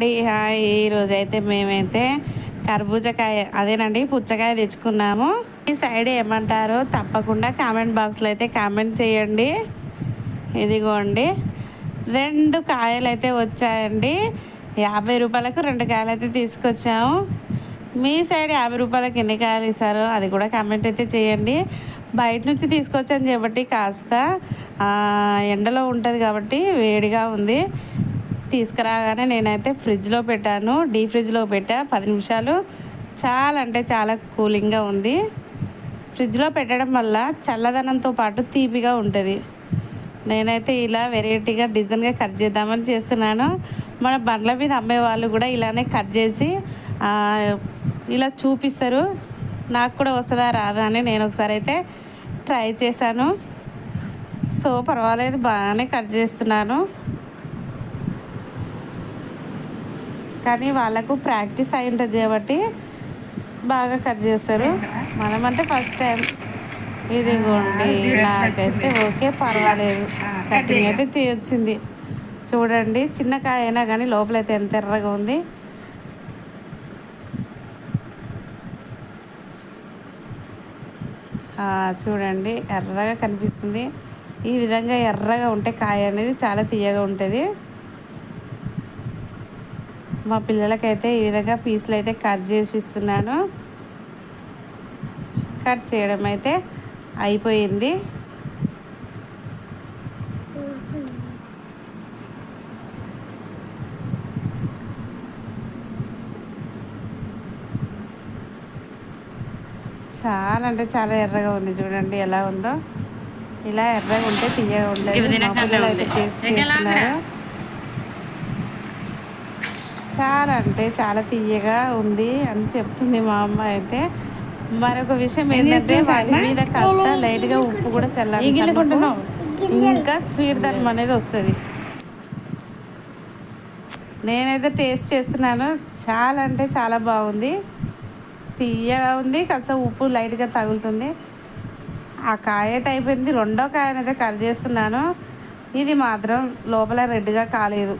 అండి హాయ్ ఈరోజు అయితే మేమైతే కర్బూజకాయ అదేనండి పుచ్చకాయ తెచ్చుకున్నాము. ఈ సైడ్ ఏమంటారో తప్పకుండా కామెంట్ బాక్స్లో అయితే కామెంట్ చేయండి. ఇదిగోండి రెండు కాయలు అయితే వచ్చాయండి. యాభై రూపాయలకు రెండు కాయలు అయితే తీసుకొచ్చాము. మీ సైడ్ యాభై రూపాయలకి ఎన్ని కాయలు ఇస్తారో అది కూడా కామెంట్ అయితే చేయండి. బయట నుంచి తీసుకొచ్చాను కాబట్టి కాస్త ఎండలో ఉంటుంది కాబట్టి వేడిగా ఉంది. తీసుకురాగానే నేనైతే ఫ్రిడ్జ్లో పెట్టాను డీ ఫ్రిడ్జ్లో పెట్టా పది నిమిషాలు. చాలా అంటే చాలా కూలింగ్గా ఉంది. ఫ్రిడ్జ్లో పెట్టడం వల్ల చల్లదనంతో పాటు తీపిగా ఉంటుంది. నేనైతే ఇలా వెరైటీగా డిజైన్గా కట్ చేద్దామని చేస్తున్నాను. మన బండ్ల మీద అమ్మే వాళ్ళు కూడా ఇలానే కట్ చేసి ఇలా చూపిస్తారు. నాకు కూడా వస్తుందా రాదా అని నేను ఒకసారి అయితే ట్రై చేశాను. సో పర్వాలేదు బాగానే కట్ చేస్తున్నాను. కానీ వాళ్ళకు ప్రాక్టీస్ అయి ఉంటుంది కాబట్టి బాగా కట్ చేస్తారు మనమంటే ఫస్ట్ టైం ఇదిగోండి నాకైతే ఓకే పర్వాలేదు. కటింగ్ అయితే చేయొచ్చింది. చూడండి చిన్న కాయ అయినా కానీ లోపలైతే ఎంత ఎర్రగా ఉంది. చూడండి ఎర్రగా కనిపిస్తుంది. ఈ విధంగా ఎర్రగా ఉంటే కాయ అనేది చాలా తీయగా ఉంటుంది. మా పిల్లలకైతే ఈ విధంగా పీసులు అయితే కట్ చేసి ఇస్తున్నాను. కట్ చేయడం అయితే అయిపోయింది. చాలా అంటే చాలా ఎర్రగా ఉంది చూడండి ఎలా ఉందో. ఇలా ఎర్రగా ఉంటే తీయగా టేస్ట్ చేస్తున్నారు. చాలా అంటే చాలా తీయగా ఉంది అని చెప్తుంది మా అమ్మ అయితే. మరొక విషయం ఏంటంటే వాటి మీద కాస్త లైట్గా ఉప్పు కూడా చల్లాలి ఇంకా స్వీట్ ధనం అనేది వస్తుంది. నేనైతే టేస్ట్ చేస్తున్నాను. చాలా అంటే చాలా బాగుంది. తీయగా ఉంది కాస్త ఉప్పు లైట్గా తగులుతుంది. ఆ కాయ అయితే అయిపోయింది. రెండో కాయనైతే కట్ చేస్తున్నాను. ఇది మాత్రం లోపల రెడ్గా కాలేదు.